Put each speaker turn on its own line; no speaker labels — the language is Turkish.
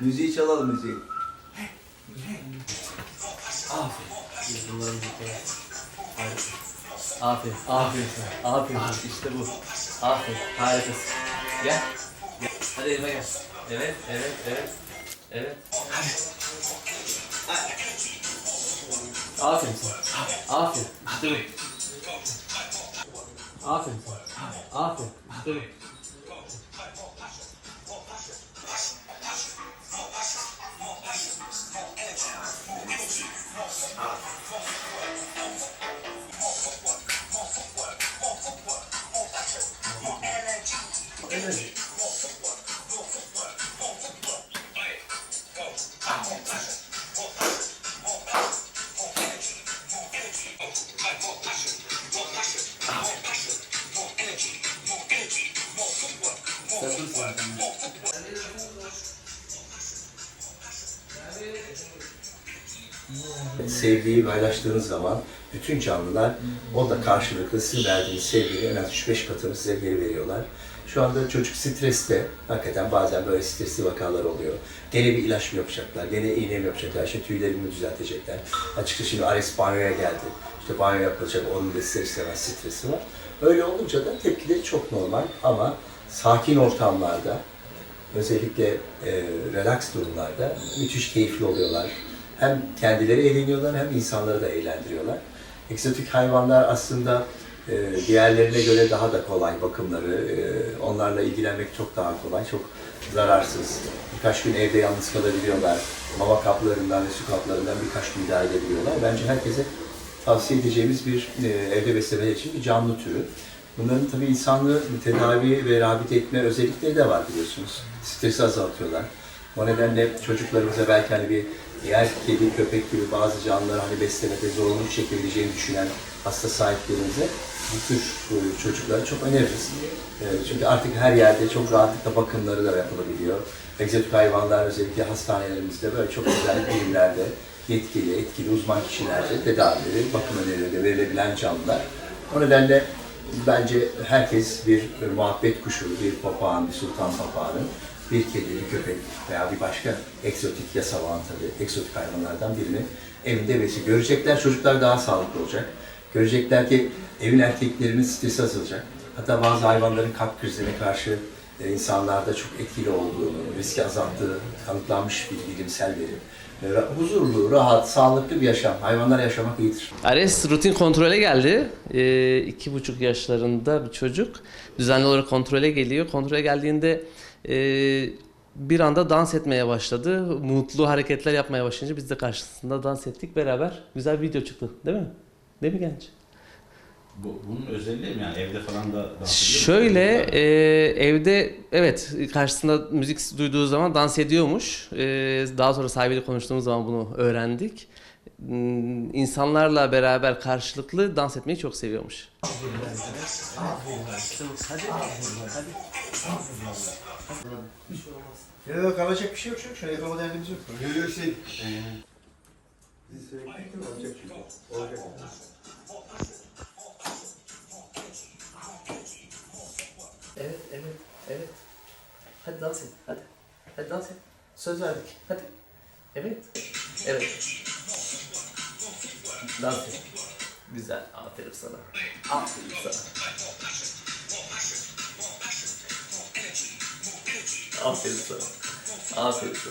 Müziği çalalım müziği.
Aferin. Aferin. Aferin sana. Aferin. İşte bu. Aferin. Harikasın. Gel. Gel. Hadi elime gel. Evet, evet, evet. Evet. Aferin sana. Aferin. İşte bu. Aferin sana. Aferin. İşte bu. Zaten.
Sevgiyi paylaştığınız zaman bütün canlılar o da karşılıklı sizin verdiğiniz sevgiyi en az 3-5 katını size geri veriyorlar. Şu anda çocuk streste, hakikaten bazen böyle stresli vakalar oluyor. Gene bir ilaç mı yapacaklar, gene iğne mi yapacaklar, işte tüylerimi düzeltecekler. Açıkçası şimdi Ares banyoya geldi. İşte banyo yapılacak, onun da ister istemez stresi var. Öyle olunca da tepkileri çok normal ama sakin ortamlarda, özellikle e, relax durumlarda müthiş keyifli oluyorlar. Hem kendileri eğleniyorlar hem insanları da eğlendiriyorlar. Egzotik hayvanlar aslında e, diğerlerine göre daha da kolay bakımları. E, onlarla ilgilenmek çok daha kolay, çok zararsız. Birkaç gün evde yalnız kalabiliyorlar. Mama kaplarından ve su kaplarından birkaç gün idare edebiliyorlar. Bence herkese tavsiye edeceğimiz bir e, evde beslemeler için bir canlı türü. Bunların tabii insanlığı tedavi ve rehabilite etme özellikleri de var biliyorsunuz. Stresi azaltıyorlar. O nedenle çocuklarımıza belki hani bir diğer kedi, köpek gibi bazı canlıları hani beslemede zorunluluk çekebileceğini düşünen hasta sahiplerimize bu tür e, çocukları çok öneririz. E, Çünkü artık her yerde çok rahatlıkla bakımları da yapılabiliyor. Egzotik hayvanlar özellikle hastanelerimizde böyle çok güzel birimlerde yetkili, etkili uzman kişilerce tedavileri, bakım önerileri de verilebilen canlılar. O nedenle bence herkes bir muhabbet kuşu, bir papağan, bir sultan papağanı, bir kedi, bir köpek veya bir başka egzotik yasavan tabii, egzotik hayvanlardan birini evinde besi görecekler. Çocuklar daha sağlıklı olacak. Görecekler ki evin erkeklerinin stresi azalacak. Hatta bazı hayvanların kalp krizine karşı e, insanlarda çok etkili olduğunu, riski azalttığı kanıtlanmış bir bilimsel veri. E, Huzurlu, rahat, sağlıklı bir yaşam. Hayvanlar yaşamak iyidir.
Ares rutin kontrole geldi. Ee, iki buçuk yaşlarında bir çocuk. Düzenli olarak kontrole geliyor. Kontrole geldiğinde e, bir anda dans etmeye başladı. Mutlu hareketler yapmaya başlayınca biz de karşısında dans ettik beraber. Güzel bir video çıktı değil mi? Değil mi genç?
Bu, bunun özelliği mi yani evde falan da dans?
Şöyle e, evde evet karşısında müzik duyduğu zaman dans ediyormuş. E, daha sonra sahibiyle konuştuğumuz zaman bunu öğrendik. Hmm, İnsanlarla beraber karşılıklı dans etmeyi çok seviyormuş.
Yok kalacak bir şey yok. Şöyle yakalama derdimiz yok.
Yok yok şey.
Evet, Hadi dans et, hadi. Hadi dans et. Söz verdik, hadi. Evet, evet. Dans et. Güzel, aferin sana. Aferin sana. Aferin sana. Aferin sana.